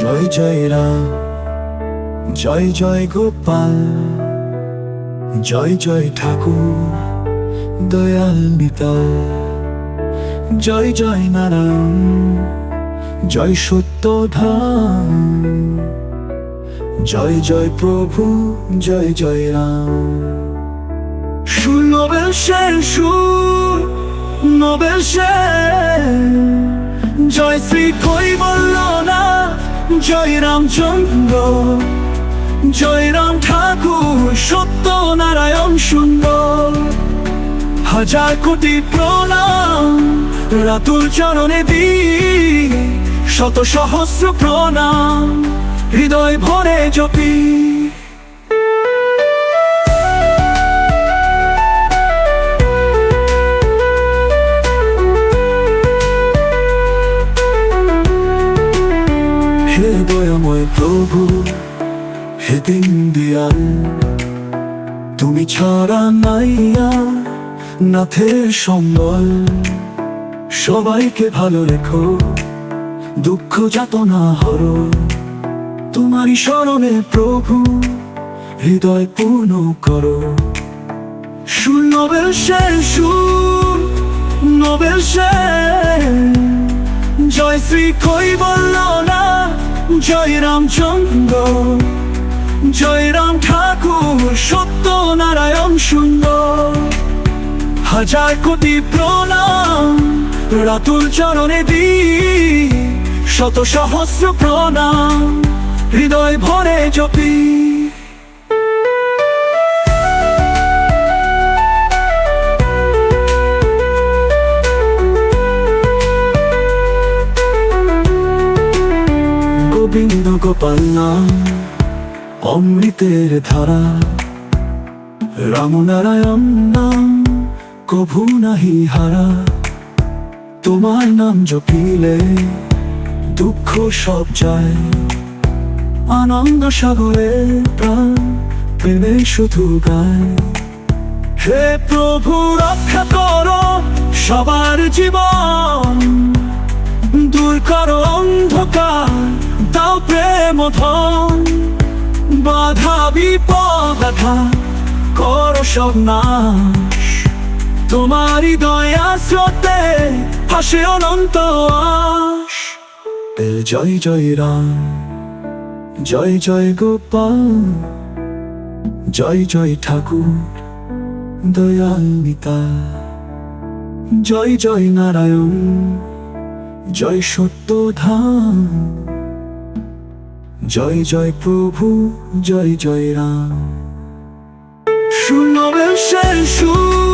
জয় জয় রাম, জয় জয় গোপাল, জয় জয় ঠাকুর, দয়াল নিতাল, জয় জয় নারায়ণ, জয় সত্য ধাম জয় জয় প্রভু, জয় জয় রাম। নবেল শের সুর, নবেল শের জয় শ্রী জয় রামচন্দ্র জয় রাম ঠাকুর সত্য নারায়ণ সুন্দর। হাজার কোটি প্রণাম, রাতুল চরণে দি শত সহস্র প্রণাম, হৃদয় ভরে জপি। হে দয়াময় প্রভু হে দিন দিয়াল। তুমি ছাড়া নাইয়া নাথের সম্বল। সবাইকে ভালো রেখো, দুঃখ যাতনা হর। তোমারই স্মরণে প্রভু, হৃদয় পূর্ণ করো। সুর নবেল সুর নবেল শের জয় শ্রী কৈবল্য না জয় রামচন্দ্র জয় ঠাকুর সত্য নারায়ণ সুন্দর। হাজার কোটি প্রণাম, রাতুল চরণে দি শত সহস্র প্রণাম, হৃদয় ভরে জপি। গোপাল নাম অমৃতের ধারা। রামনারায়ণ নাম, কভু নাহি হারা। তোমার নাম জপিলে দুঃখ সব যায়। আনন্দ সাগরে প্রাণ, প্রেমে শুধু গায়। হে প্রভু, রক্ষা করো সবার জীবন। প্রেম ধন বাধা, বিপদ ব্যথা করো সব নাশ। তোমারই দয়া স্রোতে হাসে অনন্ত আশ। জয় জয় রাম, জয় জয় গোপাল, জয় জয় ঠাকুর, দয়াল জয় জয় নারায়ণ, জয় সত্য ধাম জয় জয় প্রভু জয় জয় রাম। সুর নবেল শের সুর